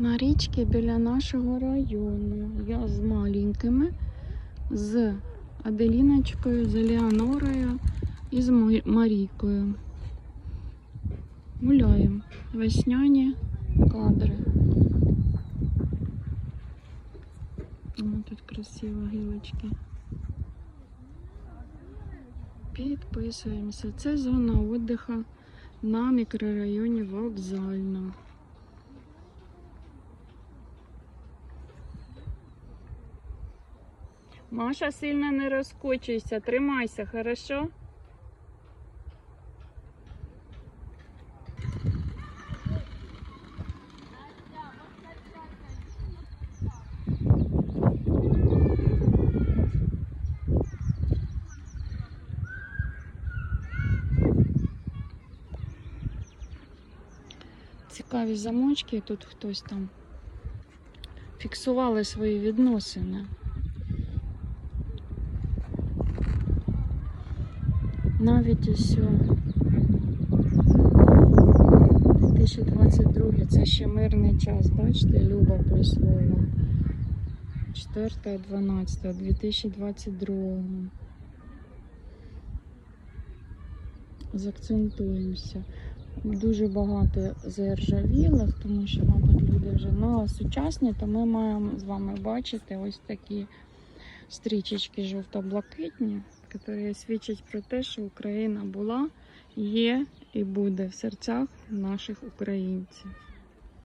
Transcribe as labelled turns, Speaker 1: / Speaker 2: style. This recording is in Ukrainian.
Speaker 1: На річці біля нашого району. Я з маленькими, з Аделіночкою, з Елеонорою і з Марійкою. Гуляємо. Весняні кадри. О, тут красиво гілочки. Підписуємося. Це зона віддиху на мікрорайоні Вокзальна. Маша, сильно не розкочуйся, тримайся, хорошо? Цікаві замочки, тут хтось там фіксували свої відносини. Навіть ось 2022 це ще мирний час, бачите, Люба прислова. 4.12.2022. Закцентуємося. Дуже багато заржавілих, тому що, мабуть, люди вже ну, сучасні, то ми маємо з вами бачити ось такі стрічечки жовто-блакитні, які свідчать про те, що Україна була, є і буде в серцях наших українців.